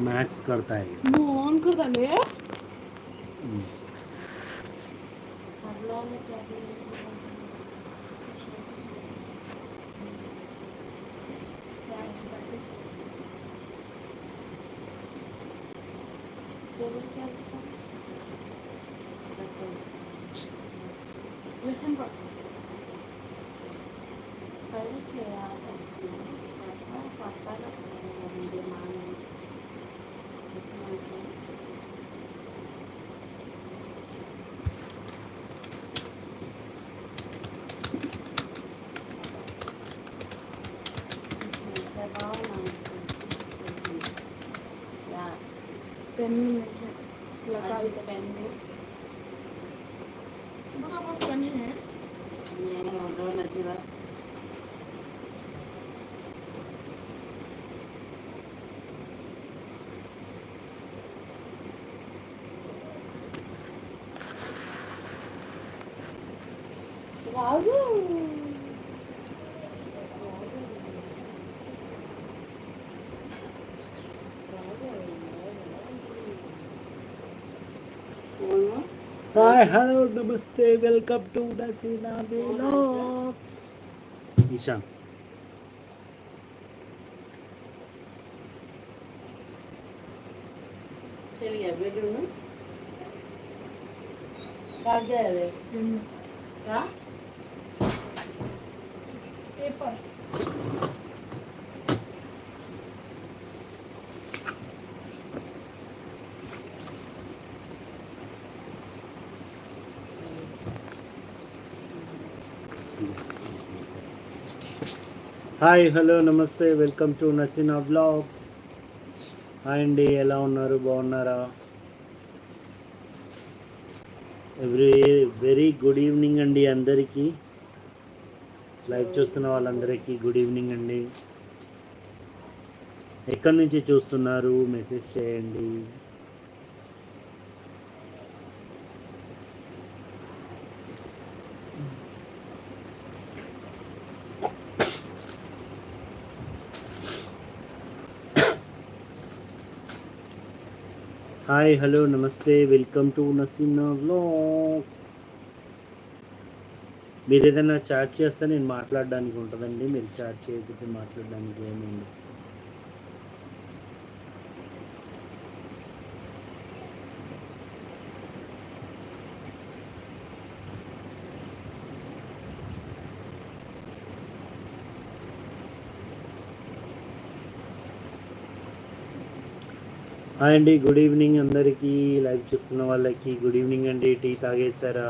Max करता है ये। ऑन करता है। मम्मी ने लगा तो पहन के बड़ा बहुत फनी है नहीं और नजीबा Wow. हाय हेलो नमस्ते welcome to नसीना vlogs Ishan pen paper hi hello నమస్తే welcome to Naseena vlogs hi అండి ఎలా ఉన్నారు? బాగున్నారా? ఎవ్రీ వెరీ గుడ్ ఈవినింగ్ అండి అందరికీ. లైవ్ చూస్తున్న వాళ్ళందరికీ గుడ్ ఈవినింగ్ అండి. ఎక్కడి నుంచి చూస్తున్నారు? మెసేజ్ చేయండి. హాయ్ హలో నమస్తే వెల్కమ్ టు నసీనా వ్లాగ్స్ మీరు ఏదైనా చాట్ చేస్తే నేను మాట్లాడడానికి ఉంటుందండి. మీరు చాట్ చేయకపోతే మాట్లాడడానికి ఏముంది హాయ్ అండి గుడ్ ఈవినింగ్ అందరికీ. లైవ్ చూస్తున్న వాళ్ళకి గుడ్ ఈవినింగ్ అండి. టీ తాగేశారా?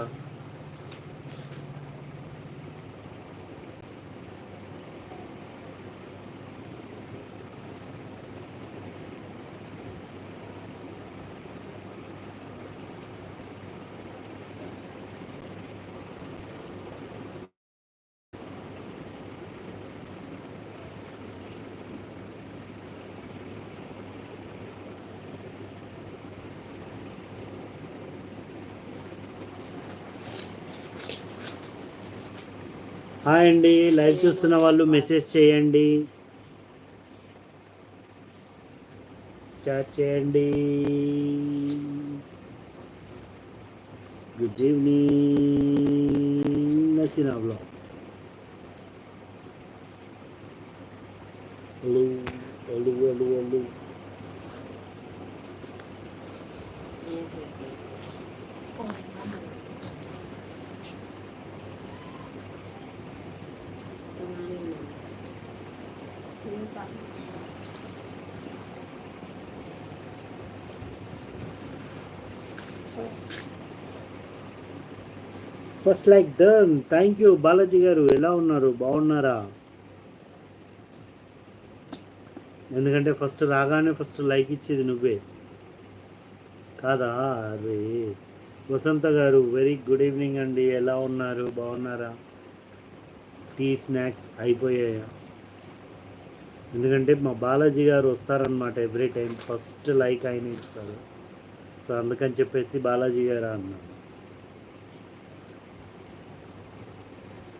హాయ్ అండి. లైవ్ చూస్తున్న వాళ్ళు మెసేజ్ చేయండి. చాట్ చేయండి. Good evening Naseena vlogs hello hello hello hello first like done thank you Balaji garu. ఎలా ఉన్నారు? బాగున్నారా? ఎందుకంటే ఫస్ట్ రాగానే ఫస్ట్ లైక్ ఇచ్చేది నువ్వే. కాదా? అరే. వసంత గారు వెరీ గుడ్ ఈవినింగ్ అండి. ఎలా ఉన్నారు? బాగున్నారా? టీ స్నాక్స్ అయిపోయాయా? ఎందుకంటే మా బాలాజీ గారు వస్తారనమాట ఎవ్రీ టైం ఫస్ట్ లైక్ ఆయన ఇస్తారు. సో అందుకని చెప్పేసి బాలాజీ గారు అన్నారు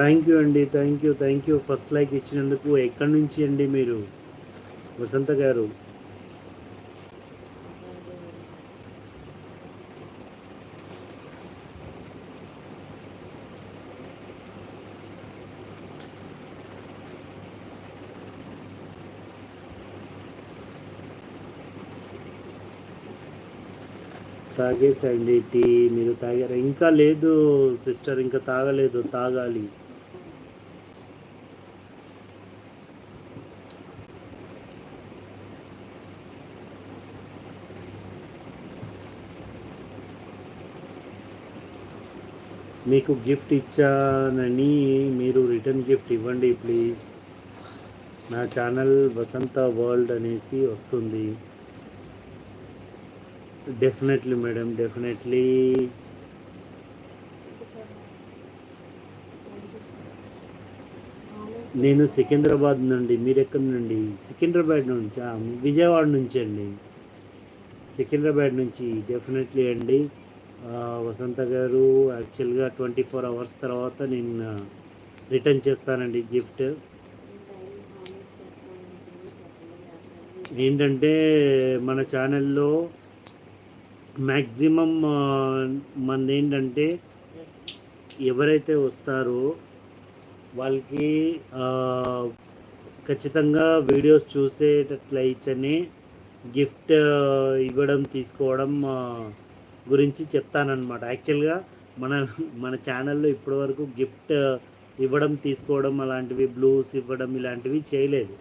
thank you అండి thank you thank you first like ఇచ్చినందుకు ఎక్కడి నుంచి అండి మీరు? వసంత గారు. తాగేసండి టీ? మీరు తాగారు? ఇంకా లేదు సిస్టర్. ఇంకా తాగలేదు. తాగాలి. మీకు గిఫ్ట్ ఇచ్చానని మీరు రిటర్న్ గిఫ్ట్ ఇవ్వండి ప్లీజ్ నా ఛానల్ వసంత వరల్డ్ అనేసి వస్తుంది. డెఫినెట్లీ మేడం డెఫినెట్లీ నేను సికింద్రాబాద్ నుండి మీరు ఎక్కడి నుండి? సికింద్రాబాద్ నుంచి? విజయవాడ నుంచి అండి సికింద్రాబాద్ నుంచి డెఫినెట్లీ అండి. వసంత గారు యాక్చువల్గా ట్వంటీ ఫోర్ అవర్స్ తర్వాత నేను రిటర్న్ చేస్తానండి గిఫ్ట్. ఏంటంటే మన ఛానల్లో మ్యాక్సిమం మంది ఏంటంటే ఎవరైతే వస్తారో వాళ్ళకి ఖచ్చితంగా వీడియోస్ చూసేటట్లయితేనే గిఫ్ట్ ఇవ్వడం తీసుకోవడం గురించి చెప్తానన్నమాట. యాక్చువల్గా మన మన ఛానల్లో ఇప్పటివరకు గిఫ్ట్ ఇవ్వడం తీసుకోవడం అలాంటివి బ్లూస్ ఇవ్వడం ఇలాంటివి చేయలేదు.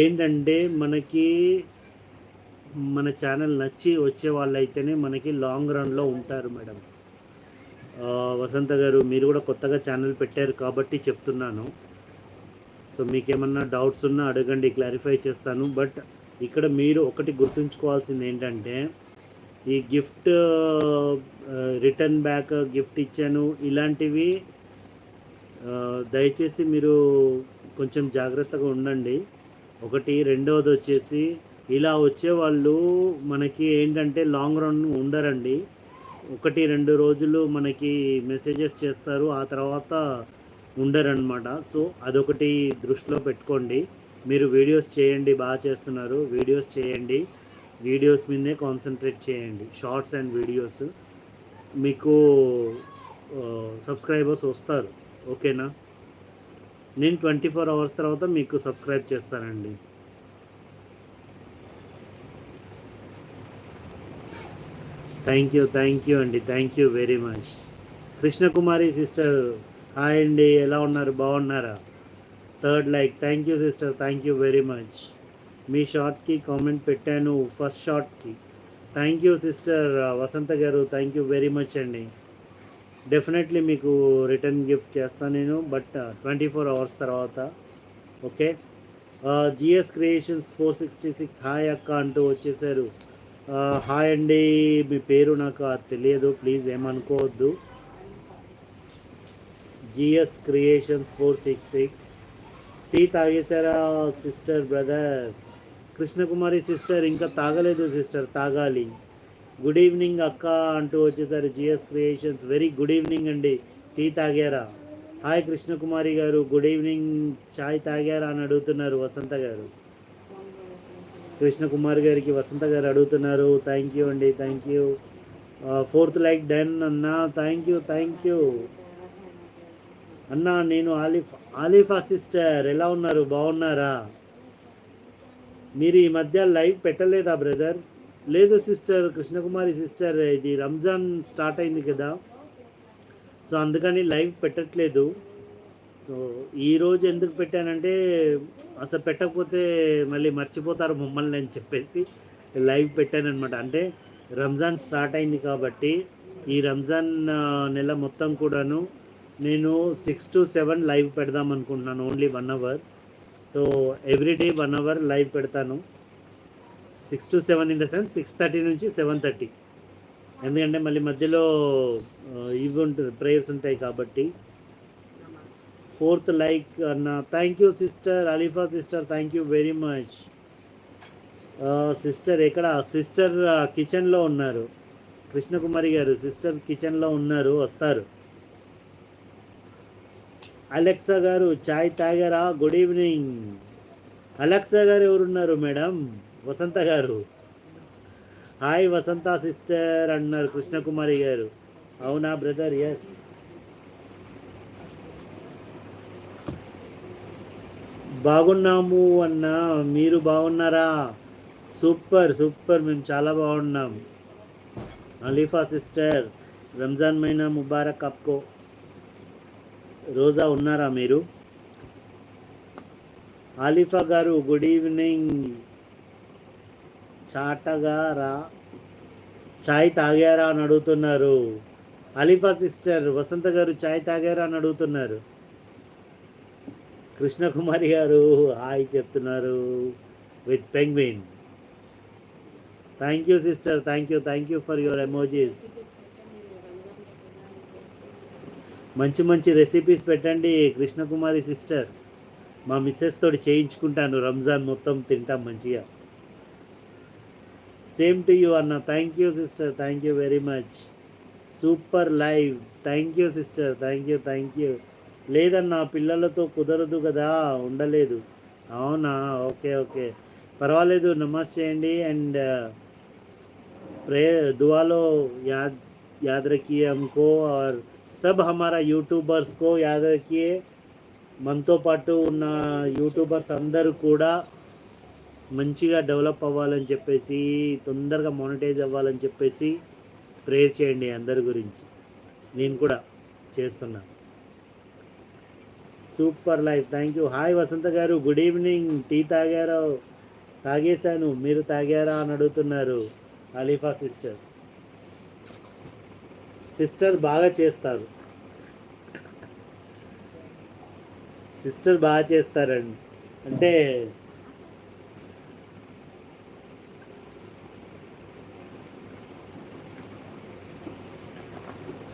ఏంటంటే మనకి మన ఛానల్ నచ్చి వచ్చే వాళ్ళు అయితేనే మనకి లాంగ్ రన్లో ఉంటారు మేడం. వసంత గారు మీరు కూడా కొత్తగా ఛానల్ పెట్టారు కాబట్టి చెప్తున్నాను. సో మీకేమన్నా డౌట్స్ ఉన్నా అడగండి క్లారిఫై చేస్తాను. బట్ ఇక్కడ మీరు ఒకటి గుర్తుంచుకోవాల్సింది ఏంటంటే ఈ గిఫ్ట్ రిటర్న్ బ్యాక్ గిఫ్ట్ ఇచ్చాను. ఇలాంటివి దయచేసి మీరు కొంచెం జాగ్రత్తగా ఉండండి. ఒకటి రెండవది వచ్చేసి ఇలా వచ్చే వాళ్ళు మనకి ఏంటంటే లాంగ్ రన్ ఉండరండి. ఒకటి రెండు రోజులు మనకి మెసేజెస్ చేస్తారు ఆ తర్వాత ఉండరనమాట సో అదొకటి దృష్టిలో పెట్టుకోండి. మీరు వీడియోస్ చేయండి బాగా చేస్తున్నారు వీడియోస్ చేయండి. వీడియోస్ మీదే కాన్సన్ట్రేట్ చేయండి. షార్ట్స్ అండ్ వీడియోస్ మీకు సబ్స్క్రైబర్స్ వస్తారు. ఓకేనా నేను ట్వంటీ ఫోర్ అవర్స్ తర్వాత మీకు సబ్స్క్రైబ్ చేస్తానండి. థ్యాంక్ యూ థ్యాంక్ యూ అండి. Thank you very much Krishnakumari sister hi అండి. ఎలా ఉన్నారు? బాగున్నారా? Third like thank you sister thank you very much మీ షార్ట్కి కామెంట్ పెట్టాను first షార్ట్కి thank you sister Vasantha garu. Thank you very much అండి. Definitely మీకు return gift చేస్తాను నేను బట్ ట్వంటీ ఫోర్ అవర్స్ తర్వాత okay GS Creations four sixty six hi అక్క అంటూ వచ్చేసారు. Uh, హాయ్ అండి మీ పేరు నాకు అది తెలియదు ప్లీజ్ ఏమనుకోవద్దు. GS Creations four six six tea తాగేశారా sister brother Krishnakumari sister ఇంకా తాగలేదు సిస్టర్ తాగాలి. గుడ్ ఈవినింగ్ అక్క అంటూ వచ్చేసారు GS Creations. Very good evening అండి. టీ తాగారా? Hi Krishnakumari garu. Good evening చాయ్ తాగారా అని అడుగుతున్నారు వసంత గారు. కృష్ణకుమార్ గారికి వసంత గారు అడుగుతున్నారు. థ్యాంక్ యూ అండి. Thank you fourth like done అన్న. థ్యాంక్ యూ థ్యాంక్ యూ అన్న నేను ఆలిఫ్ ఆలిఫా సిస్టర్. ఎలా ఉన్నారు? బాగున్నారా? మీరు ఈ మధ్య లైవ్ పెట్టలేదా బ్రదర్? లేదు సిస్టర్. కృష్ణకుమారి సిస్టర్ ఇది రంజాన్ స్టార్ట్ అయింది కదా. సో అందుకని లైవ్ పెట్టట్లేదు. సో ఈరోజు ఎందుకు పెట్టానంటే అసలు పెట్టకపోతే మళ్ళీ మర్చిపోతారు మమ్మల్ని అని చెప్పేసి లైవ్ పెట్టానమాట అంటే రంజాన్ స్టార్ట్ అయింది కాబట్టి ఈ రంజాన్ నెల మొత్తం కూడాను నేను సిక్స్ టు సెవెన్ లైవ్ పెడదాం అనుకుంటున్నాను only one hour. So everyday one hour live పెడతాను. Six to seven in the sense six thirty నుంచి సెవెన్ థర్టీ ఎందుకంటే మళ్ళీ మధ్యలో ఇవి ఉంటుంది ప్రేయర్స్ ఉంటాయి కాబట్టి. ఫోర్త్ లైక్ అన్న thank you sister Alifa sister thank you very much sister ఎక్కడ? సిస్టర్ కిచెన్లో ఉన్నారు. కృష్ణకుమారి గారు సిస్టర్ కిచెన్లో ఉన్నారు వస్తారు. అలెక్సా గారు చాయ్ తాగారా? గుడ్ ఈవినింగ్ అలెక్సా గారు ఎవరున్నారు మేడం? వసంత గారు. హాయ్ వసంత సిస్టర్ అన్నారు కృష్ణకుమారి గారు. అవునా బ్రదర్ ఎస్ బాగున్నాము అన్న. మీరు బాగున్నారా? సూపర్ సూపర్ మేము చాలా బాగున్నాం. అలీఫా సిస్టర్ రంజాన్ మైనా ముబారక్ అప్కో. రోజా ఉన్నారా మీరు? ఆలిఫా గారు గుడ్ ఈవినింగ్. చాటగా రా చాయ్ తాగారా? అని అడుగుతున్నారు. అలీఫా సిస్టర్ వసంత గారు చాయ్ తాగారా? అని అడుగుతున్నారు. కృష్ణకుమారి గారు హాయ్ చెప్తున్నారు. With penguin. Thank you sister thank you thank you for your emojis. మంచి మంచి రెసిపీస్ పెట్టండి కృష్ణకుమారి సిస్టర్ మా మిస్సెస్ తోటి చేయించుకుంటాను రంజాన్ మొత్తం తింటాం మంచిగా. సేమ్ టు యూ అన్న. Thank you sister thank you very much super live thank you sister thank you thank you లేదన్న పిల్లలతో కుదరదు కదా ఉండలేదు. అవునా? Okay okay. పర్వాలేదు నమాజ్ చేయండి అండ్ ప్రే దువాలో యాద్ యాద్రకీయంకో ఆర్ सब हमारा యూట్యూబర్స్ కో యాద్ రఖియే మనతో పాటు ఉన్న యూట్యూబర్స్ అందరూ కూడా మంచిగా డెవలప్ అవ్వాలని చెప్పేసి తొందరగా మానిటైజ్ అవ్వాలని చెప్పేసి ప్రేయర్ చేయండి అందరి గురించి నేను కూడా చేస్తున్నా super life thank you hi Vasantha గారు గుడ్ ఈవినింగ్ టీ తాగారో తాగేశాను మీరు తాగారా అని అడుగుతున్నారు అలీఫా సిస్టర్ సిస్టర్ బాగా చేస్తారు. సిస్టర్ బాగా చేస్తారండి అంటే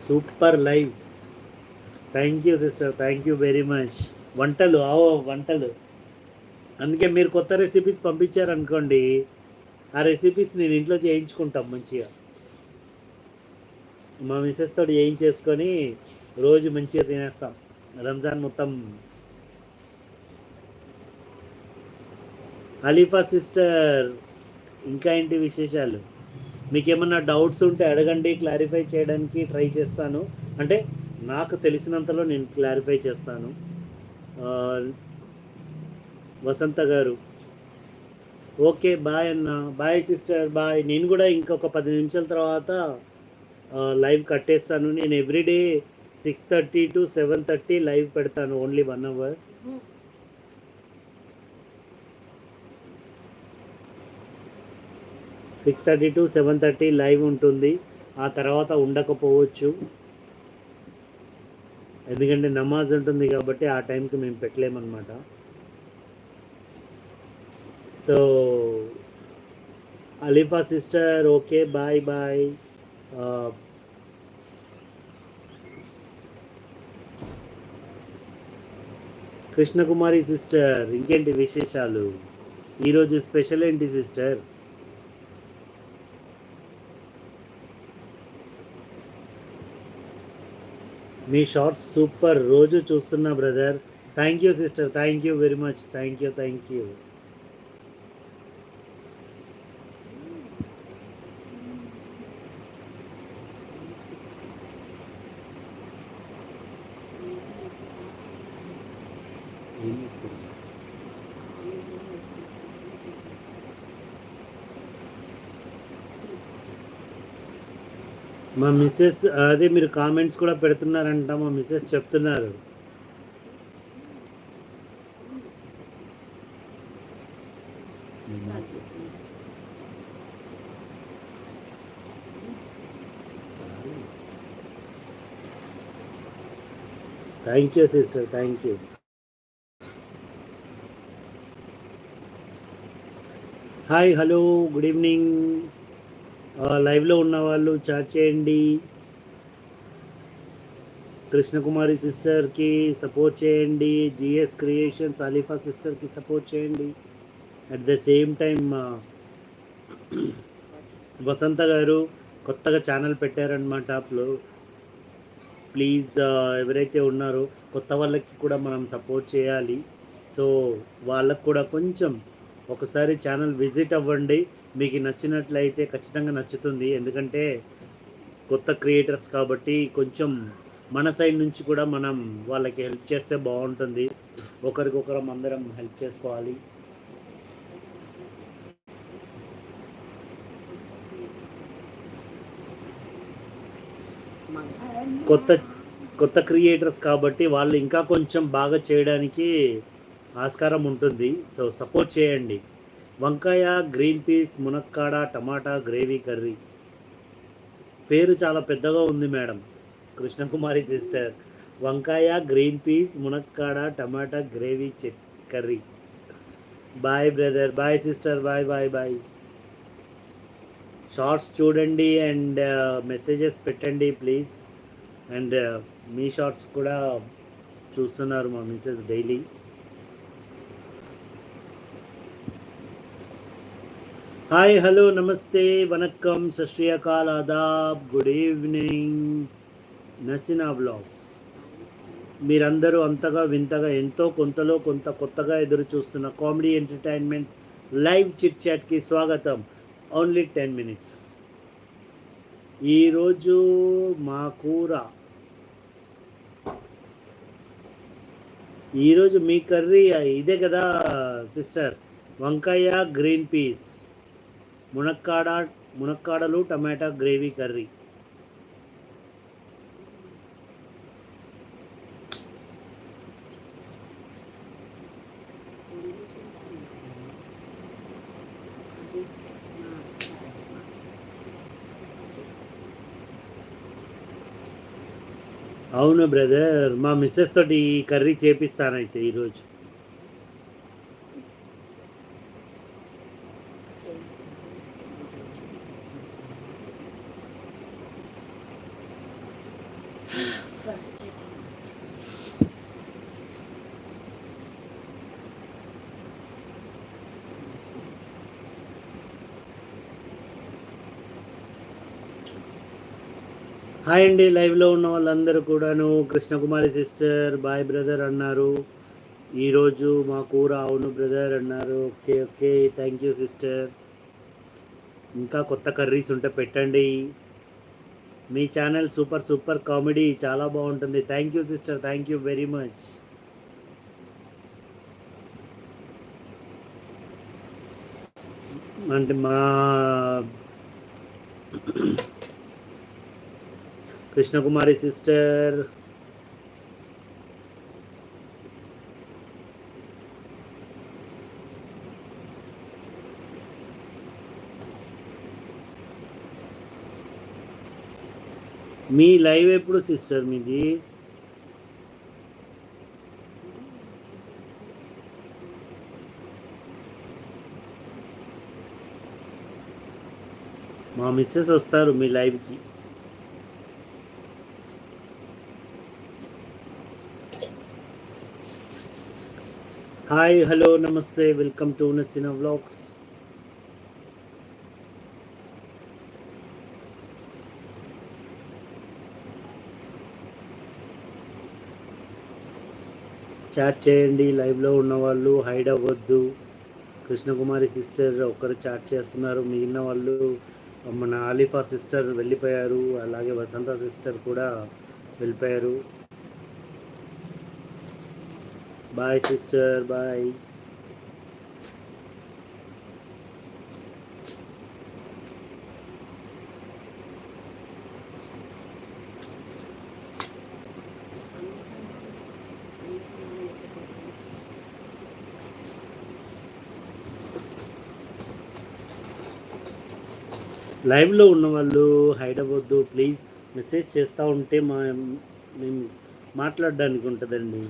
super live. Thank you sister thank you very much. వంటలు ఆవో వంటలు. అందుకే మీరు కొత్త రెసిపీస్ పంపించారనుకోండి ఆ రెసిపీస్ నేను ఇంట్లో చేయించుకుంటాం మంచిగా. మా మిస్సెస్ తోటి ఏం చేసుకొని రోజు మంచిగా తినేస్తాం. రంజాన్ మొత్తం అలీఫా సిస్టర్ ఇంకా ఏంటి విశేషాలు? మీకు ఏమన్నా డౌట్స్ ఉంటే అడగండి క్లారిఫై చేయడానికి ట్రై చేస్తాను. అంటే నాకు తెలిసినంతలో నేను క్లారిఫై చేస్తాను. వసంత గారు. ఓకే బాయ్ అన్న. Bye sister bye. నేను కూడా ఇంకొక పది నిమిషాల తర్వాత లైవ్ కట్టేస్తాను. నేను everyday six thirty to seven thirty live పెడతాను only one hour. Six thirty to seven thirty live ఉంటుంది. ఆ తర్వాత ఉండకపోవచ్చు. ఎందుకంటే నమాజ్ ఉంటుంది కాబట్టి ఆ టైంకి మేము పెట్టలేమన్నమాట. So Alifa sister okay bye bye. Krishnakumari sister ఇంకేంటి విశేషాలు? ఈరోజు స్పెషల్ ఏంటి సిస్టర్? మీ షార్ట్స్ సూపర్ రోజు చూస్తున్నా brother. Thank you sister thank you very much thank you thank you. మా మిస్సెస్ అదే మీరు కామెంట్స్ కూడా పెడుతున్నారంట మా మిస్సెస్ చెప్తున్నారు. Thank you sister thank you hi hello good evening. లైవ్లో ఉన్న వాళ్ళు చాట్ చేయండి. కృష్ణకుమారి సిస్టర్కి సపోర్ట్ చేయండి. జిఎస్ క్రియేషన్స్ అలీఫా సిస్టర్కి సపోర్ట్ చేయండి. At the same time Vasantha గారు కొత్తగా ఛానల్ పెట్టారనమాట ప్లీజ్ ఎవరైతే ఉన్నారో కొత్త వాళ్ళకి కూడా మనం సపోర్ట్ చేయాలి. సో వాళ్ళకు కూడా కొంచెం ఒకసారి ఛానల్ విజిట్ అవ్వండి. మీకు నచ్చినట్లయితే ఖచ్చితంగా నచ్చుతుంది. ఎందుకంటే కొత్త క్రియేటర్స్ కాబట్టి కొంచెం మన సైడ్ నుంచి కూడా మనం వాళ్ళకి హెల్ప్ చేస్తే బాగుంటుంది. ఒకరికొకరం అందరం హెల్ప్ చేసుకోవాలి. కొత్త కొత్త క్రియేటర్స్ కాబట్టి వాళ్ళు ఇంకా కొంచెం బాగా చేయడానికి ఆస్కారం ఉంటుంది. సో సపోర్ట్ చేయండి. వంకాయ గ్రీన్ పీస్ మునక్కాడ టమాటా గ్రేవీ కర్రీ. పేరు చాలా పెద్దగా ఉంది మేడం. కృష్ణకుమారి సిస్టర్. వంకాయ గ్రీన్ పీస్ మునక్కాడ టమాటా gravy check curry. Bye brother bye sister bye bye bye shorts చూడండి అండ్ మెసేజెస్ uh, పెట్టండి ప్లీజ్ అండ్ uh, మీ షార్ట్స్ కూడా చూస్తున్నారు మా మిస్సెస్ డైలీ హాయ్ హలో నమస్తే వనకం సత్ అకాల్ ఆదాబ్ గుడ్ ఈవినింగ్ నసినా వ్లాగ్స్ మీరందరూ అంతగా వింతగా ఎంతో కొంతలో కొంత కొత్తగా ఎదురు చూస్తున్న కామెడీ ఎంటర్టైన్మెంట్ లైవ్ చిట్ చాట్కి స్వాగతం. ఓన్లీ టెన్ మినిట్స్ ఈరోజు మా కూర. ఈరోజు మీ కర్రీ ఇదే కదా సిస్టర్ వంకాయ గ్రీన్ పీస్ మునక్కాడ మునక్కాడలు టమాటా గ్రేవీ కర్రీ. అవును బ్రదర్ మా మిస్సెస్ తోటి ఈ కర్రీ చేపిస్తానైతే ఈరోజు. హాయ్ అండి లైవ్లో ఉన్న వాళ్ళందరూ కూడాను కృష్ణకుమారి సిస్టర్ బాయ్ బ్రదర్ అన్నారు. ఈరోజు మా కూర అవును బ్రదర్ అన్నారు. Okay okay thank you sister ఇంకా కొత్త కర్రీస్ ఉంటే పెట్టండి. మీ ఛానల్ సూపర్ సూపర్ కామెడీ చాలా బాగుంటుంది. Thank you sister thank you very much అంటే మా కృష్ణకుమారి సిస్టర్. మీ లైవ్ ఎప్పుడు సిస్టర్ మీది? మా మిస్సెస్ వస్తారు మీ లైవ్కి. Hi hello namaste welcome to Nasina vlogs chat చేయండి. లైవ్లో ఉన్న వాళ్ళు హైడ్ అవ్వద్దు. కృష్ణకుమారి సిస్టర్ ఒక్కరు చాట్ చేస్తున్నారు. మిగిలిన వాళ్ళు మన ఆలిఫా సిస్టర్ వెళ్ళిపోయారు. అలాగే వసంత సిస్టర్ కూడా వెళ్ళిపోయారు. బాయ్ సిస్టర్ బాయ్ లైవ్లో ఉన్న వాళ్ళు హైడ్ ప్లీజ్ మెసేజ్ చేస్తూ ఉంటే మా మేము మాట్లాడడానికి ఉంటుందండి.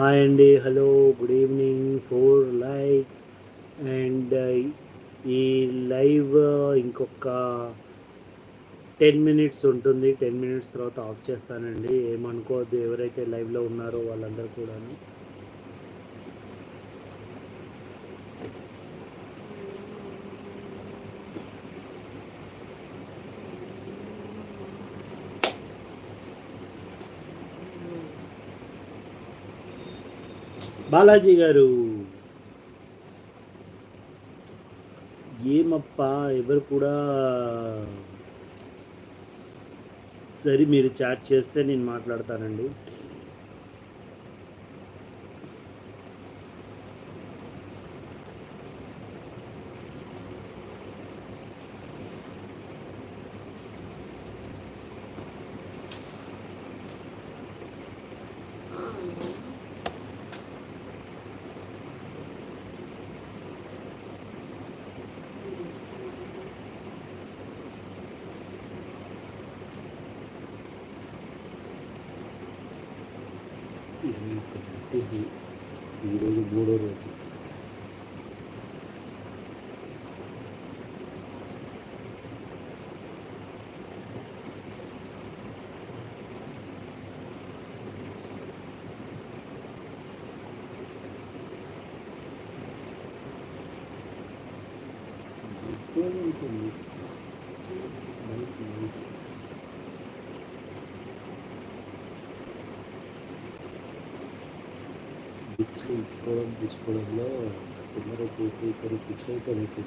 హాయ్ అండి hello good evening four likes and ఈ లైవ్ uh, ఇంకొక టెన్ మినిట్స్ ఉంటుంది. టెన్ మినిట్స్ తర్వాత ఆఫ్ చేస్తానండి. ఏమనుకోవద్దు. ఎవరైతే లైవ్లో ఉన్నారో వాళ్ళందరూ కూడాను. బాలాజీ గారు. ఏమప్పా ఎవరు కూడా సరే మీరు చాట్ చేస్తే నేను మాట్లాడతానండి. ఒకటి ఈరోజు మూడో రోజు. గిఫ్ట్లు ఇచ్చుకోవడం తీసుకోవడంలో తొందర చేసి ఇక్కడ ఫిక్స్ అయిపోయింది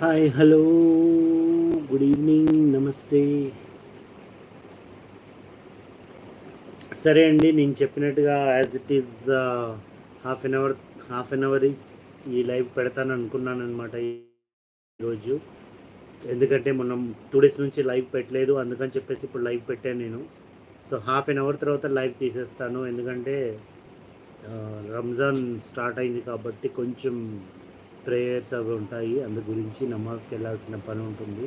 హాయ్ హలో గుడ్ ఈవినింగ్ నమస్తే సరే అండి నేను చెప్పినట్టుగా as it is half an hour half an hour ఈ లైవ్ పెడతాను అనుకున్నాను అనమాట ఈరోజు ఎందుకంటే మనం టూ డేస్ నుంచి లైవ్ పెట్టలేదు అందుకని చెప్పేసి ఇప్పుడు లైవ్ పెట్టాను నేను. సో హాఫ్ అన్ అవర్ తర్వాత లైవ్ తీసేస్తాను ఎందుకంటే రంజాన్ స్టార్ట్ అయింది కాబట్టి కొంచెం ప్రేయర్స్ అవి ఉంటాయి అందు గురించి నమాజ్కి వెళ్ళాల్సిన పని ఉంటుంది.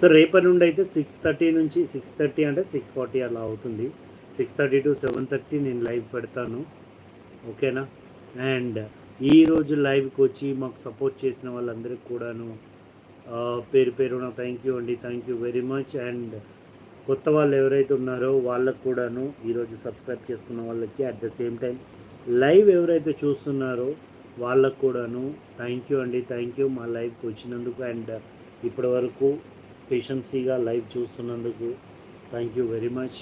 సో రేపటి నుండి అయితే సిక్స్ థర్టీ నుంచి సిక్స్ థర్టీ అంటే సిక్స్ ఫార్టీ అలా అవుతుంది. Six thirty to seven thirty నేను లైవ్ పెడతాను. ఓకేనా? అండ్ ఈరోజు లైవ్కి వచ్చి మాకు సపోర్ట్ చేసిన వాళ్ళందరికీ కూడాను పేరు పేరున థ్యాంక్ యూ అండి. Thank you very much and కొత్త వాళ్ళు ఎవరైతే ఉన్నారో వాళ్ళకు కూడాను ఈరోజు సబ్స్క్రైబ్ చేసుకున్న వాళ్ళకి at the same time live ఎవరైతే చూస్తున్నారో వాళ్ళకు కూడాను థ్యాంక్ యూ అండి. థ్యాంక్ యూ మా లైవ్కి వచ్చినందుకు అండ్ ఇప్పటి వరకు పేషెన్సీగా live చూస్తున్నందుకు thank you very much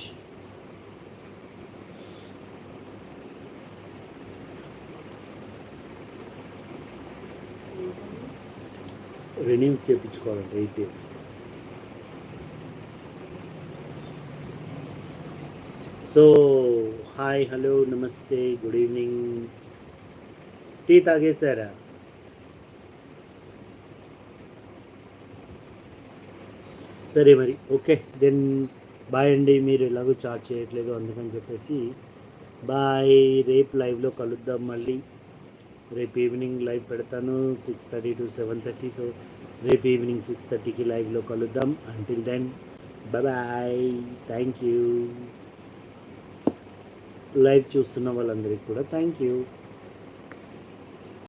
renew చేయించుకోవాలండి eight days so hi hello namaste good evening tea తాగేశారా? సరే మరి ఓకే దెన్ బాయ్ అండి మీరు ఎలాగో చార్జ్ చేయట్లేదు అందుకని చెప్పేసి బాయ్ రేపు లైవ్లో కలుద్దాం మళ్ళీ. రేపు ఈవినింగ్ లైవ్ పెడతాను. Six thirty to seven thirty so రేపు ఈవినింగ్ సిక్స్ థర్టీకి లైవ్లో కలుద్దాం. Until then bye thank you live చూస్తున్న వాళ్ళందరికీ కూడా థ్యాంక్ యూ